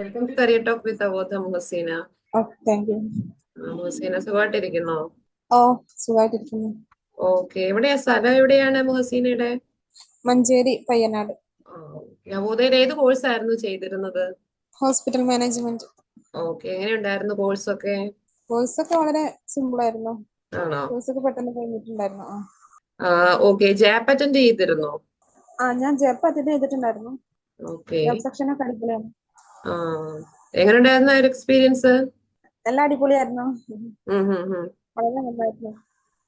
Welcome to career talk with Avodha Muhaseena thank you Muhaseena സുഖമായിട്ടിരിക്കുന്നോ? ഓ സുഖമായിട്ടിരിക്കുന്നു. Okay എവിടെയാ? സ്ഥലം എവിടെയാണ് മുഹസീനയുടെ മഞ്ചേരി പയ്യനാട്. അവോധയിൽ ഏത് കോഴ്സ് ആയിരുന്നു ചെയ്തിരുന്നത്? ഹോസ്പിറ്റൽ മാനേജ്മെന്റ് ഓക്കെ എങ്ങനെയുണ്ടായിരുന്നു ഉണ്ടായിരുന്നു കോഴ്സ് ഒക്കെ വളരെ സിമ്പിൾ ആയിരുന്നു. ആണോ? കോഴ്സ് ഒക്കെ പെട്ടെന്ന് കഴിഞ്ഞിട്ടുണ്ടായിരുന്നു ഓക്കെ ജാപ്പ് അറ്റൻഡ് ചെയ്തിരുന്നോ? ആ ഞാൻ ജാപ്പ് അറ്റൻഡ് ചെയ്തിട്ടുണ്ടായിരുന്നു. ഓക്കെ സെക്ഷൻ ഒക്കെ അടിപൊളിയാണ്. എങ്ങനെയുണ്ടായിരുന്നു ഒരു എക്സ്പീരിയൻസ് എല്ലാം അടിപൊളിയായിരുന്നു. വളരെ നന്നായിരുന്നു.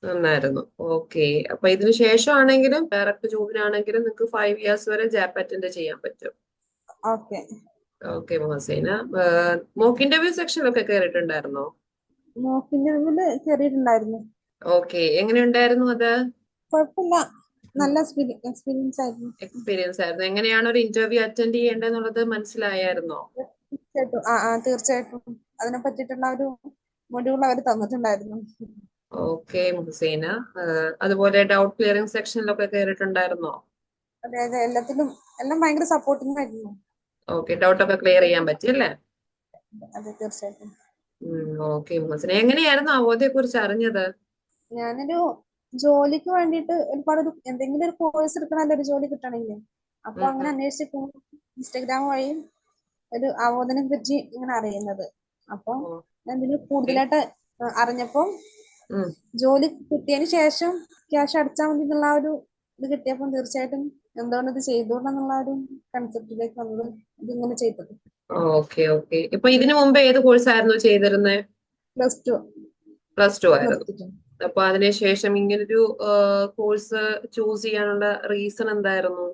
നന്നായിരുന്നു. ഓക്കെ അപ്പൊ ഇതിന് ശേഷമാണെങ്കിലും ഡയറക്റ്റ് ജോബിനാണെങ്കിലും നിങ്ങൾക്ക് ഫൈവ് ഇയേഴ്സ് വരെ ജാപ്പ് അറ്റൻഡ് ചെയ്യാൻ പറ്റും. Okay okay Muhaseena. Mock interview സെക്ഷനിലൊക്കെ കയറിയിട്ടുണ്ടായിരുന്നോ മോക്ക് ഇന്റർവ്യൂൽ കയറിയിട്ടുണ്ടായിരുന്നു ഓക്കെ എങ്ങനെയുണ്ടായിരുന്നു അത്? കുഴപ്പമില്ല. നല്ല എക്സ്പീരിയൻസ് ആയിരുന്നു. എക്സ്പീരിയൻസ് ആയിരുന്നു. എങ്ങനെയാണ് ഒരു ഇന്റർവ്യൂ അറ്റൻഡ് ചെയ്യേണ്ടതെന്നുള്ളത് മനസ്സിലായായിരുന്നോ? തീർച്ചയായിട്ടും. ആ തീർച്ചയായിട്ടും. അതിനെ പറ്റിയിട്ടുള്ള ഒരു മൊഡ്യൂൾ അവർ തന്നിട്ടുണ്ടായിരുന്നു. ഓക്കെ മുഹസീന. അതുപോലെ ഡൗട്ട് ക്ലിയറിംഗ് സെക്ഷനിലൊക്കെ കയറിയിട്ടുണ്ടായിരുന്നോ അതെ അതെ. എല്ലാത്തിലും എല്ലാം ഭയങ്കര സപ്പോർട്ടിംഗ് ആയിരുന്നു. ഓക്കെ ഡൗട്ടൊക്കെ ക്ലിയർ ചെയ്യാൻ പറ്റില്ലേ അതെ തീർച്ചയായിട്ടും. ഓക്കെ മുഹസീന. എങ്ങനെയായിരുന്നു അവധിയെ കുറിച്ച് അറിഞ്ഞത്? ഞാനൊരു ജോലിക്ക് വേണ്ടിയിട്ട് ഒരുപാട് ഒരു എന്തെങ്കിലും ഒരു കോഴ്സ് എടുക്കണമല്ലോ ഒരു ജോലി കിട്ടണമെങ്കിൽ അപ്പൊ അങ്ങനെ അന്വേഷിച്ചപ്പോ ഇൻസ്റ്റാഗ്രാം വഴി ഒരു അവബോധനെ പറ്റി ഇങ്ങനെ അറിയുന്നത്. അപ്പൊ എന്തെങ്കിലും ഞാൻ കൂടുതലായിട്ട് അറിഞ്ഞപ്പോ ജോലി കിട്ടിയതിന് ശേഷം ക്യാഷ് അടച്ചാൽ മതി എന്നുള്ള ഒരു ഇത് കിട്ടിയപ്പോൾ തീർച്ചയായിട്ടും എന്തുകൊണ്ട് ഇത് ചെയ്തുകൊണ്ടെന്നുള്ള ഒരു കൺസെപ്റ്റിലേക്ക് വന്നത് ഇതിങ്ങനെ ചെയ്തത്. Okay okay. ഇപ്പൊ ഇതിനു മുമ്പ് ഏത് കോഴ്സ് ആയിരുന്നു ചെയ്തിരുന്നത് പ്ലസ് ടു. പ്ലസ് ടു ആയിരുന്നു. അപ്പൊ അതിനുശേഷം ഇങ്ങനൊരു കോഴ്സ് ചൂസ് ചെയ്യാനുള്ള റീസൺ എന്തായിരുന്നു?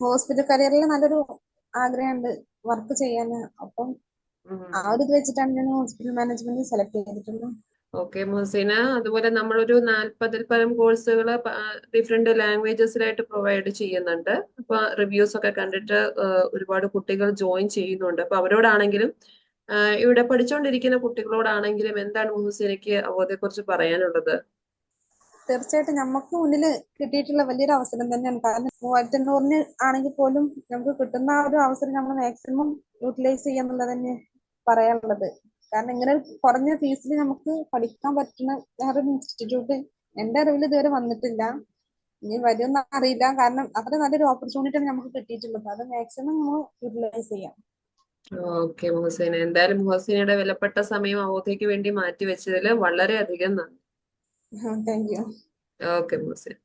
ഹോസ്പിറ്റൽ കരിയറിൽ നല്ലൊരു ആഗ്രഹമുണ്ട് വർക്ക് ചെയ്യാൻ അപ്പം ആ ഒരു ഇത് വെച്ചിട്ടാണ് ഞാൻ ഹോസ്പിറ്റൽ മാനേജ്മെന്റ് സെലക്ട് ചെയ്തിട്ടുള്ളത്. ഓക്കെ മുഹസീന. അതുപോലെ നമ്മളൊരു നാൽപ്പതിൽ പരം കോഴ്സുകൾ ഡിഫറെന്റ് ലാംഗ്വേജസിലായിട്ട് പ്രൊവൈഡ് ചെയ്യുന്നുണ്ട്. അപ്പൊ റിവ്യൂസ് ഒക്കെ കണ്ടിട്ട് ഒരുപാട് കുട്ടികൾ ജോയിൻ ചെയ്യുന്നുണ്ട്. അപ്പൊ അവരോടാണെങ്കിലും ഇവിടെ പഠിച്ചുകൊണ്ടിരിക്കുന്ന കുട്ടികളോടാണെങ്കിലും എന്താണ് മുഹസിനക്ക് അവതെ കുറിച്ച് പറയാനുള്ളത്? തീർച്ചയായിട്ടും നമുക്ക് മുന്നിൽ കിട്ടിയിട്ടുള്ള വലിയൊരു അവസരം തന്നെയാണ്. കാരണം മൂവായിരത്തി എണ്ണൂറിന് ആണെങ്കിൽ പോലും നമുക്ക് കിട്ടുന്ന ആ ഒരു അവസരം നമ്മൾ മാക്സിമം യൂട്ടിലൈസ് ചെയ്യാന്നുള്ളത് തന്നെ പറയാനുള്ളത്. കാരണം ഇങ്ങനെ കുറഞ്ഞ ഫീസിൽ നമുക്ക് പഠിക്കാൻ പറ്റുന്ന വേറൊരു ഇൻസ്റ്റിറ്റ്യൂട്ട് എന്റെ അറിവിൽ ഇതുവരെ വന്നിട്ടില്ല. ഇനി വരുമെന്ന് അറിയില്ല. കാരണം അത്ര നല്ലൊരു ഓപ്പർച്യൂണിറ്റിയാണ് നമുക്ക് കിട്ടിയിട്ടുള്ളത്. അത് മാക്സിമം നമ്മൾ യൂട്ടിലൈസ് ചെയ്യാം. ഓക്കെ മുഹസീന. എന്തായാലും മുഹസീനയുടെ വിലപ്പെട്ട സമയം അവധയ്ക്ക് വേണ്ടി മാറ്റി വെച്ചതിൽ വളരെയധികം നന്ദി. ഓക്കെ മുഹസീൻ.